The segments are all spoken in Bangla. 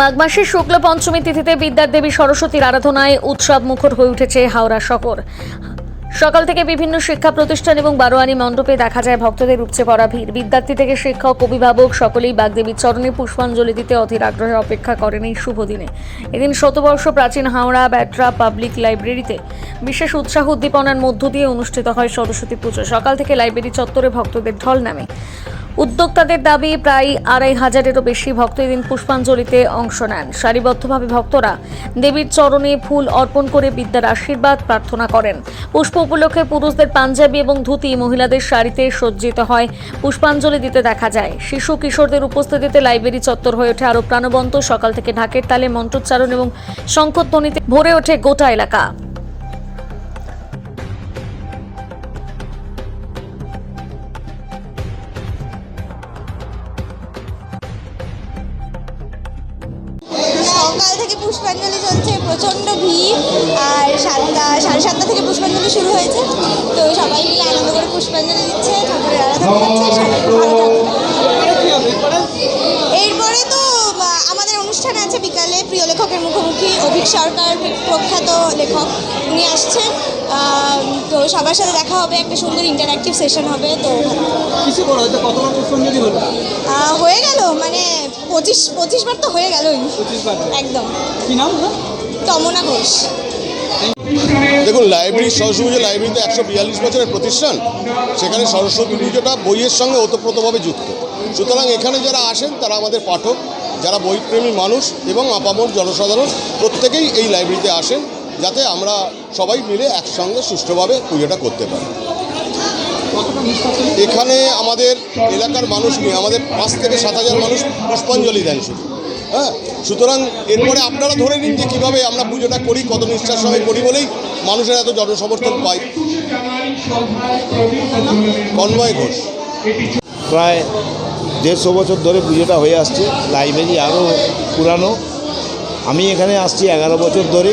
মাঘ মাসের শুক্ল পঞ্চমী তিথিতে বিদ্যার দেবী সরস্বতীর আরাধনায় উৎসব মুখর হয়ে উঠেছে হাওড়া শহর। সকাল থেকে বিভিন্ন শিক্ষা প্রতিষ্ঠান এবং বারোয়ারি মণ্ডপে দেখা যায় ভক্তদের উপচে পড়া ভিড়। বিদ্যার্থী থেকে শিক্ষক, অভিভাবক সকলেই বাগদেবীর চরণে পুষ্পাঞ্জলি দিতে অধীর আগ্রহে অপেক্ষা করেন এই শুভ দিনে। এদিন শতবর্ষ প্রাচীন হাওড়া ব্যাটরা পাবলিক লাইব্রেরিতে বিশেষ উৎসাহ উদ্দীপনার মধ্য দিয়ে অনুষ্ঠিত হয় সরস্বতী পুজো। সকাল থেকে লাইব্রেরি চত্বরে ভক্তদের ঢল নামে। উদ্যোক্তাদের দাবি, প্রায় আড়াই হাজারেরও বেশি ভক্ত এদিন পুষ্পাঞ্জলিতে অংশ নেন। সারিবদ্ধভাবে ভক্তরা দেবীর চরণে ফুল অর্পণ করে বিদ্যার আশীর্বাদ প্রার্থনা করেন। পুষ্প উপলক্ষে পুরুষদের পাঞ্জাবি এবং ধুতি মহিলাদের শাড়িতে সজ্জিত হয়। পুষ্পাঞ্জলি দিতে দেখা যায়। শিশু কিশোরদের উপস্থিতিতে লাইব্রেরি চত্বর হয়ে ওঠে আরও প্রাণবন্ত। সকাল থেকে ঢাকের তালে মন্ত্রোচ্চারণ এবং শঙ্খধ্বনিতে ভরে ওঠে গোটা এলাকা। সকাল থেকে পুষ্পাঞ্জলি চলছে, প্রচণ্ড ভিড়, আর সাতটা, সাড়ে সাতটা থেকে পুষ্পাঞ্জলি শুরু হয়েছে। তো সবাই মিলে আনন্দ করে পুষ্পাঞ্জলি দিচ্ছে, ঠাকুরের আরাধনা করছে, সবাই এরপরে তো আমাদের অনুষ্ঠান আছে বিকালে, প্রিয় লেখকের মুখোমুখি, অভিক সরকার প্রখ্যাত লেখক, উনি আসছেন। তো সবার সাথে দেখা হবে, একটা সুন্দর ইন্টারঅ্যাক্টিভ সেশন হবে, তো কিসে করা হয়তো পুষ্পাঞ্জলি হলো? হয়ে গেল মানে পঁচিশ পঁচিশ বার তো হয়ে গেলই। একদম। কি নাম তমনা ঘোষ। দেখুন লাইব্রেরি সরস্বতী পুজো লাইব্রেরিতে একশো বিয়াল্লিশ বছরের প্রতিষ্ঠান। সেখানে সরস্বতী পুজোটা বইয়ের সঙ্গে ওতপ্রোতভাবে যুক্ত। সুতরাং এখানে যারা আসেন তারা আমাদের পাঠক। যারা বইপ্রেমী মানুষ এবং আপামর জনসাধারণ প্রত্যেকেই এই লাইব্রেরিতে আসেন যাতে আমরা সবাই মিলে একসঙ্গে সুষ্ঠুভাবে পুজোটা করতে পারি। এখানে আমাদের এলাকার মানুষ নিয়ে আমাদের পাঁচ থেকে সাত হাজার মানুষ পুষ্পাঞ্জলি দেন শুধু। হ্যাঁ? সুতরাং এরপরে আপনারা ধরে নিন যে কীভাবে আমরা পুজোটা করি কত নিষ্ঠার সঙ্গে করি বলেই মানুষের এত জনসমর্থন পাই কন্ময় ঘোষ। প্রায় দেড়শো বছর ধরে পুজোটা হয়ে আসছে লাইব্রেরি আরও পুরানো। আমি এখানে আসছি এগারো বছর ধরে।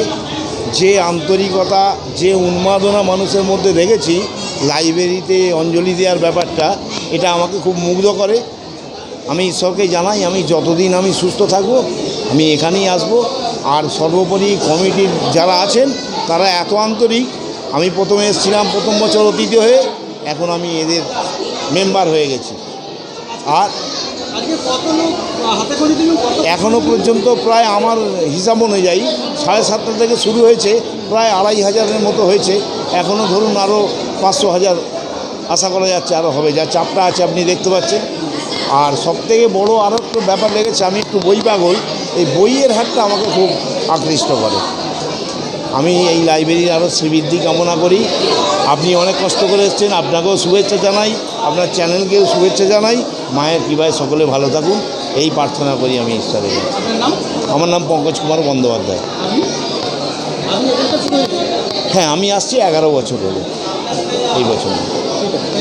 যে আন্তরিকতা যে উন্মাদনা মানুষের মধ্যে দেখেছি লাইব্রেরিতে অঞ্জলি দেওয়ার ব্যাপারটা এটা আমাকে খুব মুগ্ধ করে। আমি ঈশ্বরকে জানাই আমি যতদিন আমি সুস্থ থাকব আমি এখানেই আসব। আর সর্বোপরি কমিটির যারা আছেন তারা এত আন্তরিক আমি প্রথমে এসেছিলাম প্রথম বছর অতিথি হয়ে এখন আমি এদের মেম্বার হয়ে গেছি। আর এখনও পর্যন্ত প্রায় আমার হিসাব অনুযায়ী সাড়ে সাতটা থেকে শুরু হয়েছে প্রায় আড়াই হাজারের মতো হয়েছে। এখনও ধরুন আরও পাঁচশো হাজার আশা করা যাচ্ছে আরও হবে। যা চাপটা আছে আপনি দেখতে পাচ্ছেন। আর সবথেকে বড় আরও একটু ব্যাপার লেগেছে আমি একটু বই পাগল এই বইয়ের হাটটা আমাকে খুব আকৃষ্ট করে। আমি এই লাইব্রেরির আরও শ্রীবৃদ্ধি কামনা করি। আপনি অনেক কষ্ট করে এসেছেন আপনাকেও শুভেচ্ছা জানাই আপনার চ্যানেলকেও শুভেচ্ছা জানাই। মায়ের কৃপায় সকলে ভালো থাকুন। এই প্রার্থনা করি আমি ঈশ্বরের। আমার নাম পঙ্কজ কুমার বন্দ্যোপাধ্যায়। হ্যাঁ আমি আসছি এগারো বছর হলো এই বছর।